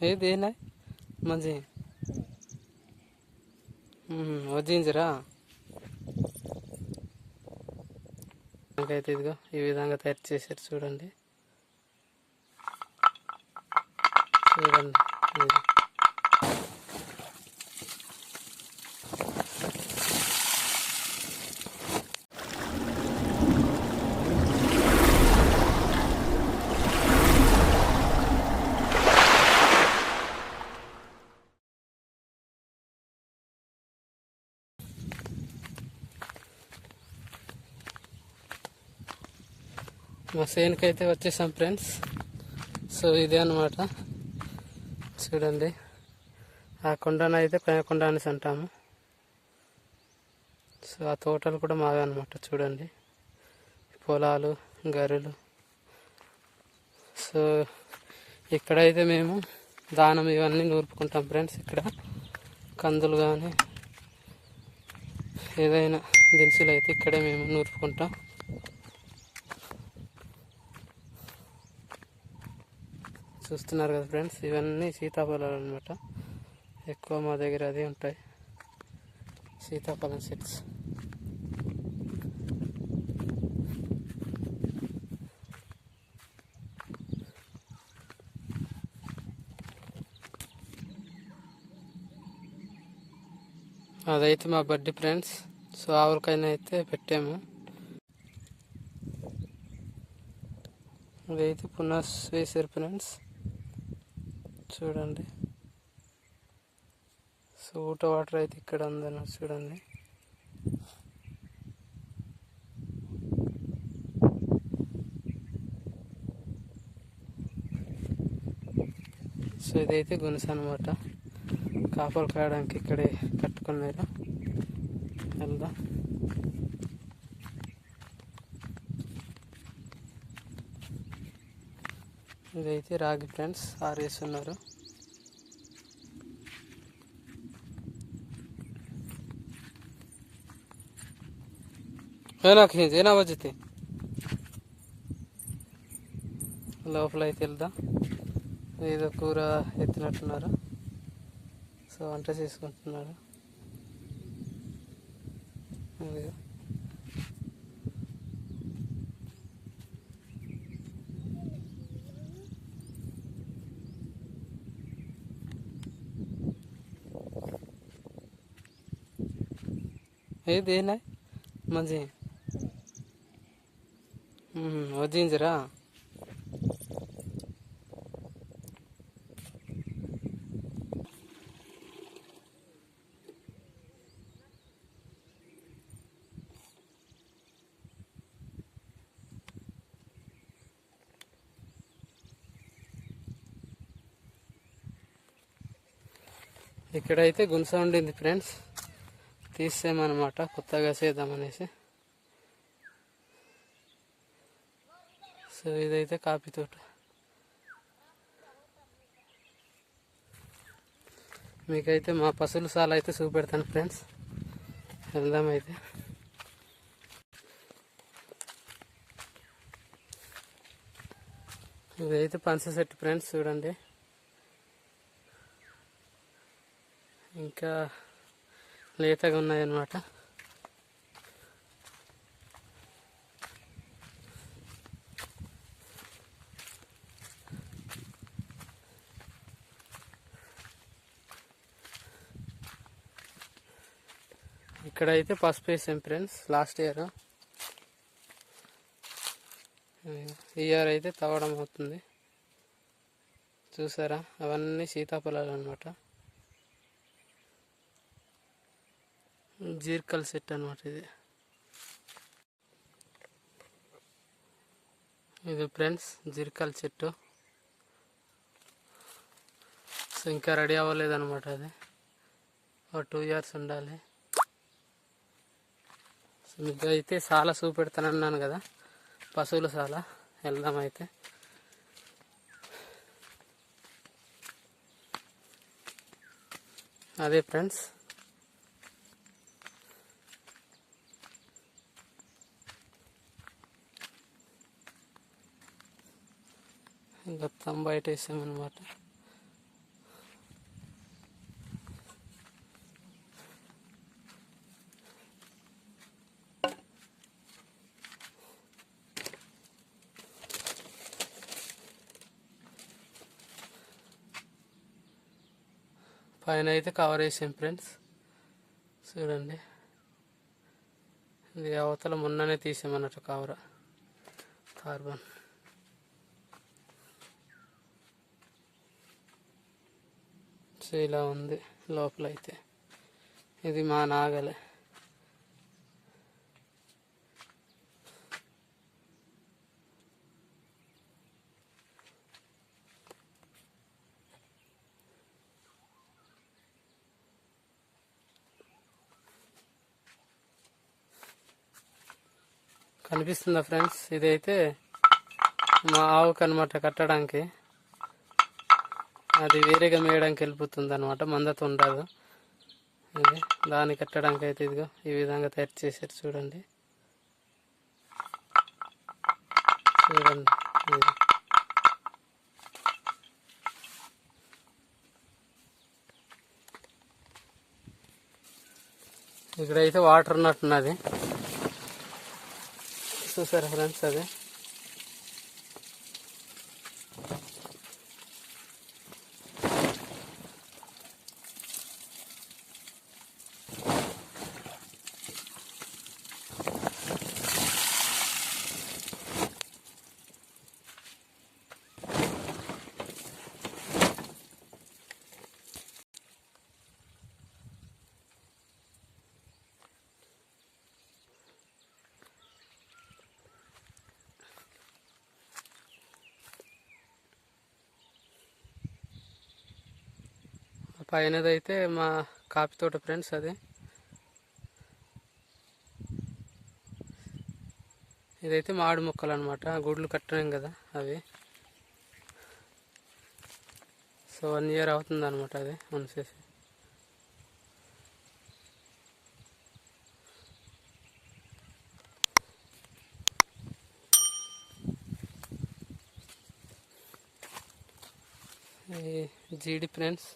ఏది ఏనా మంచి వదించరా అయితే ఇదిగో ఈ విధంగా తయారు చేశారు చూడండి. చూడండి మా సేన్కి అయితే వచ్చేసాం ఫ్రెండ్స్. సో ఇదే అనమాట చూడండి. ఆ కొండను అయితే పైన కొండ అనేసి అంటాము. సో ఆ తోటలు కూడా మావే అనమాట చూడండి. పొలాలు గరులు. సో ఇక్కడైతే మేము దానం ఇవన్నీ నూర్పుకుంటాం ఫ్రెండ్స్ ఇక్కడ. కందులు కానీ ఏదైనా దినుసులు అయితే ఇక్కడే మేము నూర్పుకుంటాం. చూస్తున్నారు కదా ఫ్రెండ్స్ ఇవన్నీ సీతాఫలాలు అనమాట ఎక్కువ మా దగ్గర అదే ఉంటాయి. సీతాఫలం సెట్స్ అదైతే మా బర్త్డే ఫ్రెండ్స్ సో ఆవులకైనా అయితే పెట్టాము. అదైతే పునః వేసారు ఫ్రెండ్స్ చూడండి. సో ఊట వాటర్ అయితే ఇక్కడ ఉందని చూడండి. సో ఇదైతే గుణస అనమాట కాపలు కాయడానికి ఇక్కడే కట్టుకున్నారు. వెళ్దాం. ఇదైతే రాగి ఫ్రెండ్స్ ఆరేస్తున్నారు. ఏనా ఖీంచ్ ఏనా వజ్జితే? లోపల అయితే వెళ్దాం? ఏదో కూర ఎత్తినట్టున్నారు. సో వంట చేసుకుంటున్నారు. ఏ ఏది మంచి వదించరా ఇక్కడైతే గుంస ఉండింది ఫ్రెండ్స్. తీసేమన్నమాట కొత్తగా చేద్దామనేసి. సో ఇదైతే కాఫీ తోట. మీకైతే మా పశువుల సాల అయితే చూపెడతాను ఫ్రెండ్స్. వెళ్దామైతే ఇదైతే పంచ సెట్ ఫ్రెండ్స్ చూడండి. ఇంకా లేతగా ఉన్నాయన్నమాట. ఇక్కడైతే పసుపు వేసాం ఫ్రెండ్స్ లాస్ట్ ఇయర్. ఈ ఇయర్ అయితే తవ్వడం అవుతుంది. చూసారా? అవన్నీ సీతాఫలాలు అనమాట జీర్కల్ సెట్ అనమాట ఇది. ఇది ఫ్రెండ్స్ జీర్కల్ చెట్టు సో ఇంకా రెడీ అవ్వలేదు అనమాట అది. ఒక టూ ఇయర్స్ ఉండాలి. సో మీకు అయితే చాలా చూపెడతానన్నాను కదా. పశువుల చాలా వెళ్దాం అయితే. అదే ఫ్రెండ్స్ గత్తం బయట వేసామన్నమాట పైన అయితే కవర్ వేసాం ఫ్రెండ్స్ చూడండి. ఇది అవతల మొన్ననే తీసామన్నట్టు కవర్ కార్బన్. సో ఇలా ఉంది లోపల అయితే ఇది మా నాగలే. కనిపిస్తుందా ఫ్రెండ్స్? ఇదైతే మా ఆవుకు అనమాట కట్టడానికి. అది వేరేగా మేయడానికి వెళ్ళిపోతుంది అనమాట మందతో ఉండదు. ఇది దాన్ని కట్టడానికి అయితే ఇదిగో ఈ విధంగా తయారు చేశారు చూడండి. చూడండి. ఇది. ఇక్కడైతే వాటర్ ఉన్నట్టున్నది. చూసారా ఫ్రెండ్స్ అది? పైనదైతే మా కాఫీ తోట ఫ్రెండ్స్ అది. ఇదైతే మామిడి మొక్కలు అనమాట గుడ్లు కట్టలేం కదా అవి. సో వన్ ఇయర్ అవుతుంది అనమాట అది మనసేసి జీడి ఫ్రెండ్స్.